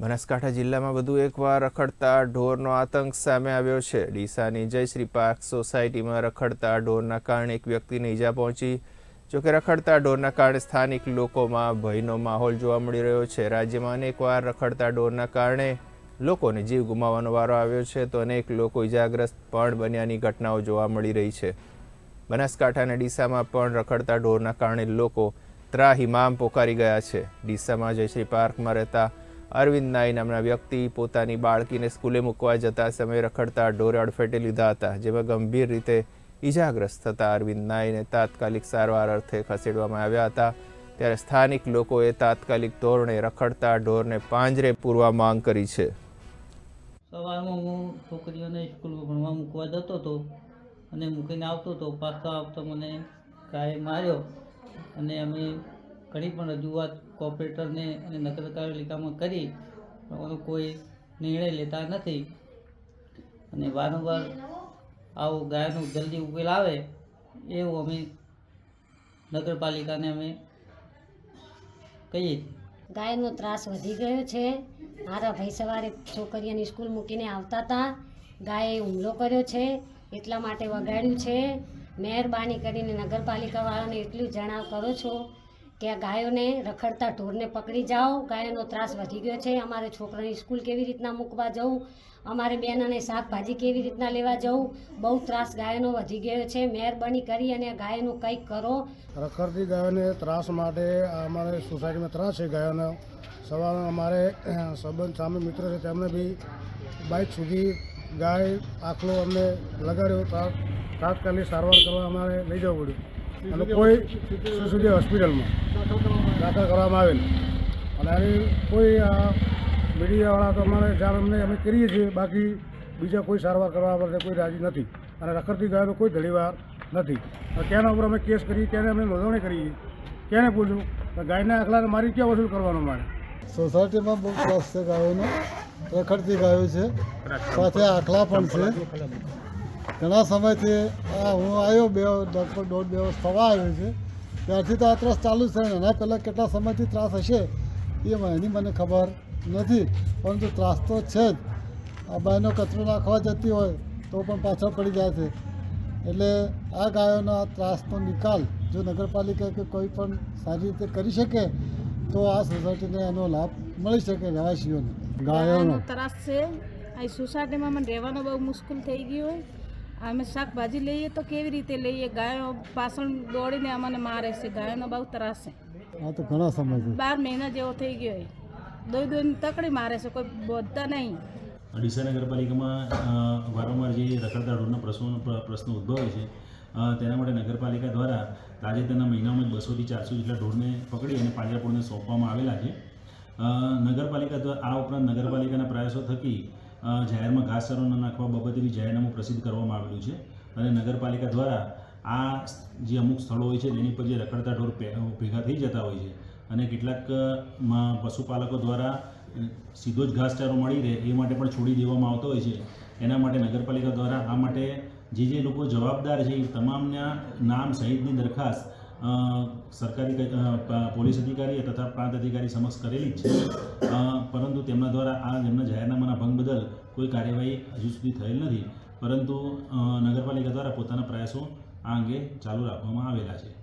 બનાસકાંઠા જિલ્લામાં વધુ એકવાર રખડતા ઢોરનો આતંક સામે આવ્યો છે. ડીસાની જયશ્રી પાર્ક સોસાયટીમાં રખડતા ઢોરના કારણે એક વ્યક્તિને ઈજા પહોંચી. જોકે રખડતા ઢોરના કારણે સ્થાનિક લોકોમાં ભયનો માહોલ જોવા મળી રહ્યો છે. રાજ્યમાં અનેકવાર રખડતા ઢોરના કારણે લોકોને જીવ ગુમાવવાનો વારો આવ્યો છે તો અનેક લોકો ઈજાગ્રસ્ત પણ બન્યાની ઘટનાઓ જોવા મળી રહી છે. બનાસકાંઠા અને ડીસામાં પણ રખડતા ઢોરના કારણે લોકો ત્રાહિમામ પોકારી ગયા છે. ડીસામાં જયશ્રી પાર્કમાં રહેતા અરવિંદ નાઈ નામના વ્યક્તિ પોતાની બાળકીને સ્કૂલે મૂકવા જતા સમયે રખડતા ઢોરે અડફેટે લીધા હતા, જેમાં ગંભીર રીતે ઈજાગ્રસ્ત થતા અરવિંદ નાઈને તાત્કાલિક સારવાર અર્થે ખસેડવામાં આવ્યા હતા. ત્યારે સ્થાનિક લોકોએ તાત્કાલિક ધોરણે રખડતા ઢોરને પાંજરે પૂરવા માંગ કરી છે. સવારમાં હું છોકરીઓને સ્કૂલમાં ભણવા મૂકવા જતો હતો અને મૂકીને આવતો હતો. પાછો આવતો મને ગાય માર્યો અને અમે ઘણી પણ રજૂઆત કોર્પોરેટરને અને નગરપાલિકામાં કરી, પણ કોઈ નિર્ણય લેતા નથી. અને વારંવાર આવો ગાયનો જલ્દી ઉકેલ આવે, એવું અમે નગરપાલિકાને અમે કહીએ. ગાયનો ત્રાસ વધી ગયો છે. મારા ભાઈ સવારે છોકરીઓની સ્કૂલ મૂકીને આવતા હતા. ગાયે હુમલો કર્યો છે. એટલા માટે વગાડ્યું છે. મહેરબાની કરીને નગરપાલિકાવાળાને એટલું જણાવ કરો છો. કે ગાયોને રખડતા ઢોરને પકડી જાઓ. ગાયોનો ત્રાસ વધી ગયો છે. અમારે છોકરાની સ્કૂલ કેવી રીતના મૂકવા જવું? અમારે બેન અને શાકભાજી કેવી રીતના લેવા જવું? બહુ ત્રાસ ગાયોનો વધી ગયો છે. મહેરબાની કરી અને ગાયનું કંઈક કરો. રખડતી ગાયોને ત્રાસ માટે અમારે સોસાયટીમાં ત્રાસ છે ગાયોનો. સવારમાં અમારે સંબંધ સામે મિત્ર છે, તેમને બી બાઇક સુધી ગાય, આખલો અમને લગાડ્યો. તાત્કાલિક સારવાર કરવા અમારે લઈ જવું પડ્યું. અને કોઈ સુધી હોસ્પિટલમાં દાખલ કરવામાં આવેલ. અને આની કોઈ આ મીડિયાવાળા તો અમારે જાણ અમને અમે કરીએ છીએ, બાકી બીજા કોઈ સારવાર કરવા માટે કોઈ રાજી નથી. અને રખડતી ગાયનો કોઈ ધડીવાર નથી. કેના ઉપર અમે કેસ કરીએ કેને અમે નોંધણી કરીએ. ક્યારે પૂછ્યું? ગાયના આખલાને મારી ક્યાં વસૂલ કરવાનો મારે? સોસાયટીમાં બહુ ત્રાસ છે ગાયોનો, રખડતી ગાયો છે. સાથે આખલા પણ છે. ઘણા સમયથી આ હું આવ્યો બે લગભગ દોઢ બે વર્ષ થવા આવ્યો છે. ત્યારથી તો આ ત્રાસ ચાલુ જ છે ને. એના પહેલાં કેટલા સમયથી ત્રાસ હશે એ એની મને ખબર નથી. પરંતુ ત્રાસ તો છે જ. આ બાયનો કચરો નાખવા જતી હોય તો પણ પાછળ પડી જાય છે. એટલે આ ગાયોના ત્રાસનો નિકાલ જો નગરપાલિકા કે કોઈ પણ સારી રીતે કરી શકે તો આ સોસાયટીને એનો લાભ મળી શકે રહેવાસીઓને. ગાયોનો ત્રાસ છે. આ સોસાયટીમાં મને રહેવાનો બહુ મુશ્કેલ થઈ ગયું હોય. અમે શાકભાજી લઈએ તો કેવી રીતે લઈએ? ગાયો પાછળ દોડીને અમને મારે છે. ગાયોનો બહુ ત્રાસ છે. આ તો ઘણા સમય બાર મહિના જેવો થઈ ગયો હોય દોઈ દોઈને તકડી મારે છે. કોઈ બોધતા નહીં. અડીસા નગરપાલિકામાં વારંવાર જે રખડતા રોડના પ્રશ્નો પ્રશ્નો ઉદ્ભવે છે તેના માટે નગરપાલિકા દ્વારા તાજેતરના મહિનામાં જ બસોથી ચારસો જેટલા ઢોરને પકડી અને પાંજરાપોળને સોંપવામાં આવેલા છે. નગરપાલિકા દ્વારા આ ઉપરાંત નગરપાલિકાના પ્રયાસો થકી જાહેરમાં ઘાસચારો ન નાખવા બાબતે બી જાહેરનામું પ્રસિદ્ધ કરવામાં આવેલું છે. અને નગરપાલિકા દ્વારા આ જે અમુક સ્થળો હોય છે તેની પર જે રખડતા ઢોર ભેગા થઈ જતા હોય છે અને કેટલાક પશુપાલકો દ્વારા સીધો જ ઘાસચારો મળી રહે એ માટે પણ છોડી દેવામાં આવતો હોય છે. એના માટે નગરપાલિકા દ્વારા આ માટે જે જે લોકો જવાબદાર છે, એ તમામના નામ સહિતની દરખાસ્ત સરકારી પોલીસ અધિકારી તથા પ્રાંત અધિકારી સમક્ષ કરેલી છે. પરંતુ તેમના દ્વારા આ એમના જાહેરનામાના ભંગ બદલ કોઈ કાર્યવાહી હજુ સુધી થયેલ નથી. પરંતુ નગરપાલિકા દ્વારા પોતાના પ્રયાસો આ અંગે ચાલુ રાખવામાં આવેલા છે.